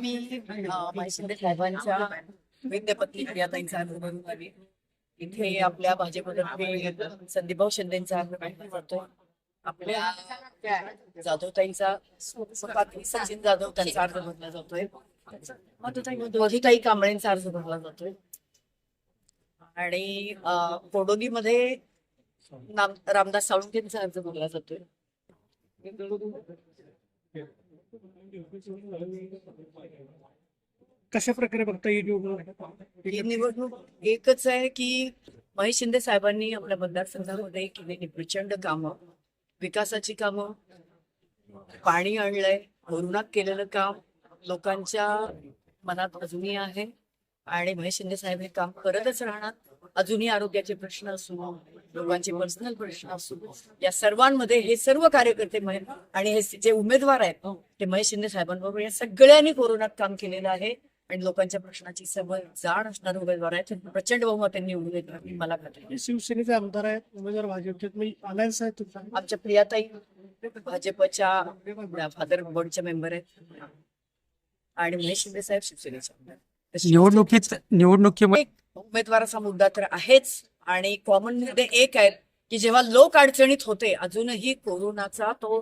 आम्ही अं, शिंदे साहेबांच्या विद्यापत्नी अर्ज भरून इथे आपल्या भाजपमध्ये संदीपभाऊ शिंदेचा अर्ज आपल्या जाधवताईंचा स्वतः सचिन जाधव त्यांचा अर्ज भरला जातोय. मधुताई कांबळेंचा अर्ज भरला जातोय. आणि बोडोलीमध्ये रामदास साळुंकेंचा अर्ज भरला जातोय. कशा प्रकारे बघता ही निवडणूक ही निवडणूक एकच आहे की महेश शिंदे साहेबांनी आपल्या मतदारसंघामध्ये केलेली प्रचंड कामं विकासाची कामं पाणी आणलंय कोरोनात केलेलं काम लोकांच्या मनात अजूनही आहे. आणि महेश शिंदे साहेब हे काम करतच राहणार. अजूनही आरोग्याचे प्रश्न असू लोकांचे पर्सनल प्रश्न असू या सर्वांमध्ये हे सर्व कार्यकर्ते महे- आणि हे जे उमेदवार आहेत ते महेश शिंदे साहेबांबरोबर या सगळ्यांनी कोरोनात काम केलेलं आहे. आणि लोकांच्या प्रश्नाची सवय जाण असणारे उमेदवार आहेत. प्रचंड बहुमत त्यांनी निवडून ही मला खात्री. हे शिवसेनेचे आमदार आहेत उमेदवार भाजपचे आहेत. अलायन्स आहे तुमचा. आमच्या प्रियाताई भाजपच्या फादर बोर्डच्या मेंबर आहेत. आणि महेश शिंदे साहेब शिवसेनेचे आमदार. निवडणुकीत निवडणुकीमध्ये एक उमेदवाराचा मुद्दा तर आहेच. आणि कॉमन मुद्दे एक आहेत की जेव्हा लोक अडचणीत होते अजूनही कोरोनाचा तो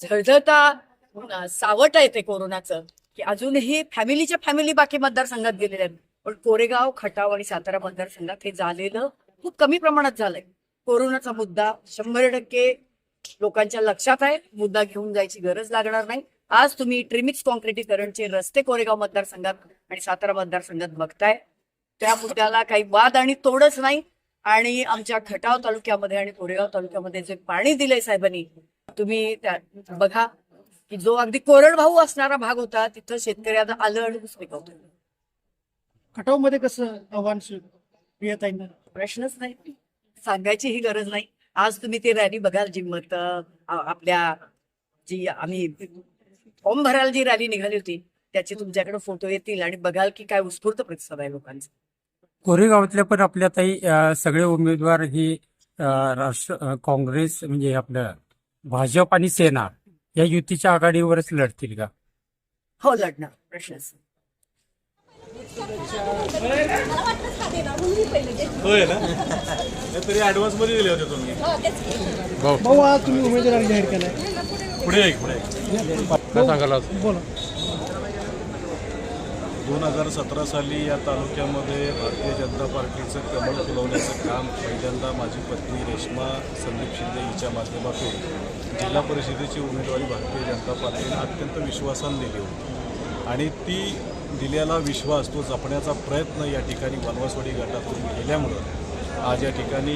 झळझळता सावट आहे ते कोरोनाचं की अजूनही फॅमिलीच्या फॅमिली बाकी मतदारसंघात गेलेल्या आहेत. पण कोरेगाव खटाव आणि सातारा मतदारसंघात हे झालेलं खूप कमी प्रमाणात झालंय. कोरोनाचा मुद्दा शंभर टक्के लोकांच्या लक्षात आहे. मुद्दा घेऊन जायची गरज लागणार नाही. आज तुम्ही ट्रिमिक्स कॉन्क्रिटीकरणचे रस्ते कोरेगाव मतदारसंघात आणि सातारा मतदारसंघात बघताय. त्या मुद्द्याला काही वाद आणि तोडच नाही. आणि आमच्या खटाव तालुक्यामध्ये आणि कोरेगाव तालुक्यामध्ये जे पाणी दिलंय साहेबांनी तुम्ही त्या बघा की जो अगदी कोरडभाऊ असणारा भाग होता तिथं शेतकऱ्यांना आलं आणि पिकवतो खटावमध्ये कसं आव्हान प्रश्नच नाही. सांगायची ही गरज नाही. आज तुम्ही ती रॅली बघाल जी मत आपल्या जी आम्ही फॉर्म भरायला जी रॅली निघाली होती त्याचे तुमच्याकडे फोटो येतील आणि बघाल की काय उत्स्फूर्त प्रतिसाद आहे लोकांचा. कोरेगावातल्या पण आपल्या ताई सगळे उमेदवार ही राष्ट्र काँग्रेस म्हणजे आपलं भाजप आणि सेना या युतीच्या आघाडीवरच लढतील का? हो लढणार. प्रश्नच नाही. होय ना? नाही तरी ऍडव्हान्समध्ये दिले होते तुम्ही. भाऊ आज तुम्ही उमेदवार जाहीर केलाय. पुढे एक पुढे एक. काय सांगाल बोला. दोन हजार सतरा साली या तालुक्यामध्ये भारतीय जनता पार्टीचं कमळ फुलवण्याचं काम पहिल्यांदा माझी पत्नी रेश्मा संदीप शिंदे हिच्या माध्यमातून जिल्हा परिषदेची उमेदवारी भारतीय जनता पार्टीने अत्यंत विश्वासानं दिली होती. आणि ती दिलेला विश्वास तो जपण्याचा प्रयत्न या ठिकाणी वनवासवाडी गटातून केल्यामुळं आज या ठिकाणी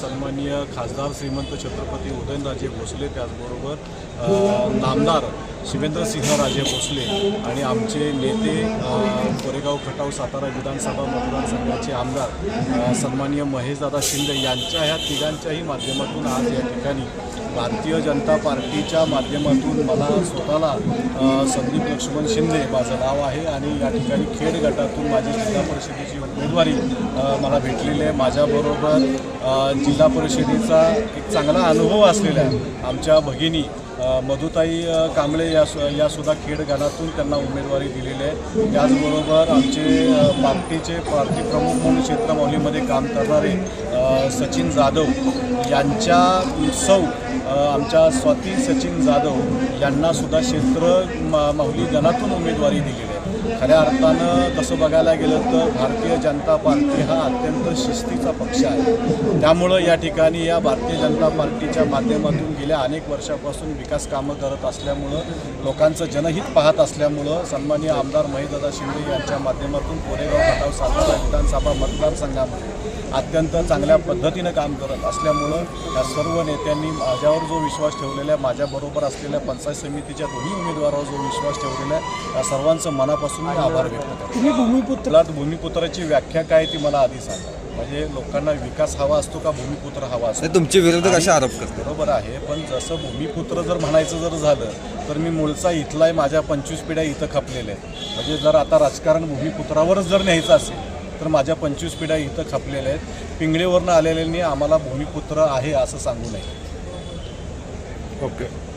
सन्माननीय खासदार श्रीमंत छत्रपती उदयनराजे भोसले त्याचबरोबर अ, नामदार शिवेंद्रसिंहराजे भोसले आणि आमचे नेते कोरेगाव खटाव सातारा विधानसभा मतदारसंघाचे आमदार सन्माननीय महेशदादा शिंदे यांच्या ह्या तिघांच्याही माध्यमातून आज या ठिकाणी भारतीय जनता पार्टीच्या माध्यमातून मला स्वतःला संदीप लक्ष्मण शिंदे माझं नाव आहे आणि या ठिकाणी खेड गटातून माझी जिल्हा परिषदेची उमेदवारी मला भेटलेली आहे. माझ्या अ, जिल्हा परिषदेचा एक चांगला अनुभव असलेल्या आमच्या भगिनी मधुताई कांबळे या सु या सुद्धा खेड त्यांना उमेदवारी दिलेली आहे. त्याचबरोबर आमचे पार्टीचे पार्टी प्रमुख म्हणून क्षेत्रमौलीमध्ये काम करणारे सचिन जाधव यांच्या सौ आमच्या स्वाती सचिन जाधव यांनासुद्धा क्षेत्र मा- माऊली गणातून उमेदवारी दिलेली आहे. खऱ्या अर्थानं तसं बघायला गेलं तर भारतीय जनता पार्टी हा अत्यंत शिस्तीचा पक्ष आहे. त्यामुळं या ठिकाणी या भारतीय जनता पार्टीच्या माध्यमातून गेल्या अनेक वर्षापासून विकास कामं करत असल्यामुळं लोकांचं जनहित पाहत असल्यामुळं सन्माननीय आमदार महेशदादा शिंदे यांच्या माध्यमातून कोरेगाव खटाव सातारा विधानसभा मतदारसंघामध्ये अत्यंत चांगल्या पद्धतीनं काम करत असल्यामुळं या सर्व नेत्यांनी माझ्यावर जो विश्वास ठेवलेला आहे माझ्याबरोबर असलेल्या पंचायत समितीच्या दोन्ही उमेदवारावर जो विश्वास ठेवलेला आहे त्या सर्वांचं मनापासून मी आभार व्यक्त करतो. तुम्ही भूमिपुत्र तुला भूमिपुत्राची व्याख्या काय ती मला आधी सांगा. म्हणजे लोकांना विकास हवा असतो का भूमिपुत्र हवा असतो? तुमचे विरोधक असे आरोप करतात. बरोबर आहे पण जसं भूमिपुत्र जर म्हणायचं जर झालं तर मी मूळचा इथला आहे माझ्या पंचवीस पिढ्या इथं खपलेल्या आहेत. म्हणजे जर आता राजकारण भूमिपुत्रावरच जर न्यायचं असेल तर माझ्या पंचवीस पिढ्या इथं खपलेल्या आहेत. पिंगळेवरनं आलेल्यांनी आम्हाला भूमिपुत्र आहे असं सांगू नये. ओके.